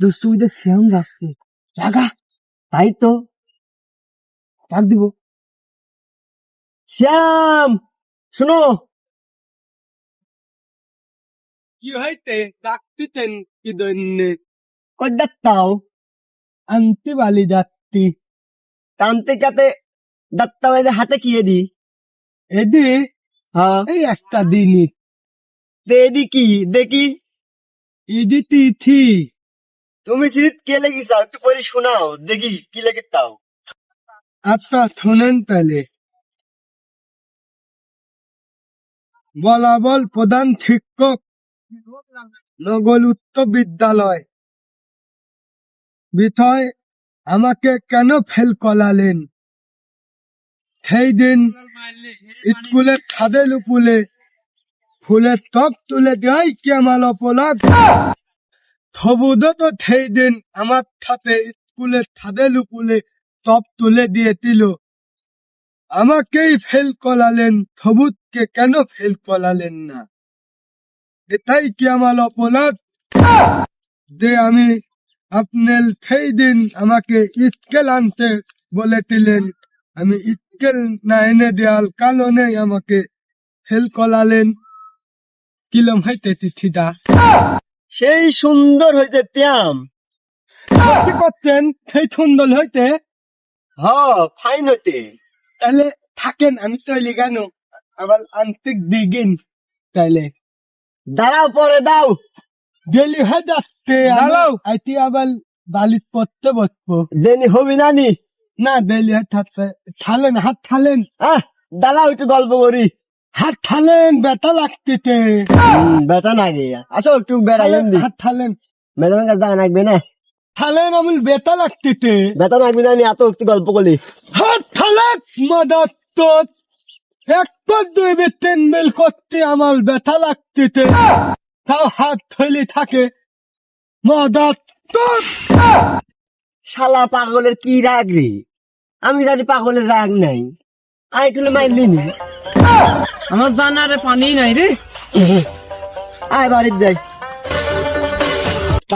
ওইটা শ্যাম যাচ্ছে। রাগা তাই তো। ডাক দিব। শ্যাম শোনো। কি হইতে ডাকতিতেন কি দৈন্যে কই দাত্তাও আনতে বালি যাত্তি টানতে কাতে দাত্তাও এদের হাতে কিয়ে দি এদি? হ্যাঁ। এই একটা দিনই। দেদি কি? দেখি। ইদি তিথি। তুমি শীত কে লেগিসাও একটু পরে শোনাও, দেখি কি লেগে তাও আচ্ছা শোনেন তাহলে। বলাবল প্রধান শিক্ষক, নগল উচ্চ বিদ্যালয়। বিষয়, আমাকে কেন ফেল করালেন? সেই দিন স্কুলের ছাদের উপলে ফুলের টপ তুলে দেয় কি আমার অপরাধ? সবুদ তো সেই দিন আমার সাথে স্কুলের ছাদের উপলে টপ তুলে। দিয়েছিল আমাকেই ফেল করালেন সবুজকে কেন ফেল করালেন না? এটাই কি আমার অপরাধ যে আমি আপনার সেই দিন আমাকে স্কেল আনতে বলেছিলেন আমি স্কেল না এনে দেওয়ার কারণে আমাকে ফেল কলালেন। কিলম হইতে চিঠিটা সেই সুন্দর হয়েছে ত্যাম। কি করতেন সেই সুন্দর হইতে? হ ফাইন হইতে। তাহলে থাকেন আমি চলে কেন? আবার আন্তিক দিগিন তাইলে দাঁড়াও পরে দাও। গেলি হয়ে যাচ্ছে দাঁড়াও। আইতি আবার বালিত পড়তে বসবো। দেনি হবি নানি না? দেলি হাত থাকতে থালেন হাত থালেন। আহ দাঁড়াও একটু গল্প করি। হাত থালেন ব্যথা লাগতেতে বেটা না আসো একটু বেড়াই হাত থালেন ম্যাডামের কাছে দেখা লাগবে না? থালেন আমুল ব্যথা লাগতেতে বেটা লাগবে না এত একটু গল্প করলি হাত থালেন মাদাত্ত একটা দুই বে তিন বেল করতে আমার ব্যথা লাগতেতে তাও হাত থইলে থাকে মাদাত্ত শালা পাগলের কি রাগ রে? আমি জানি পাগলের রাগ নাই। আই তুলে মাইলি নি আমার জানারে পানি নাই রে। আয় বাড়ির যাই।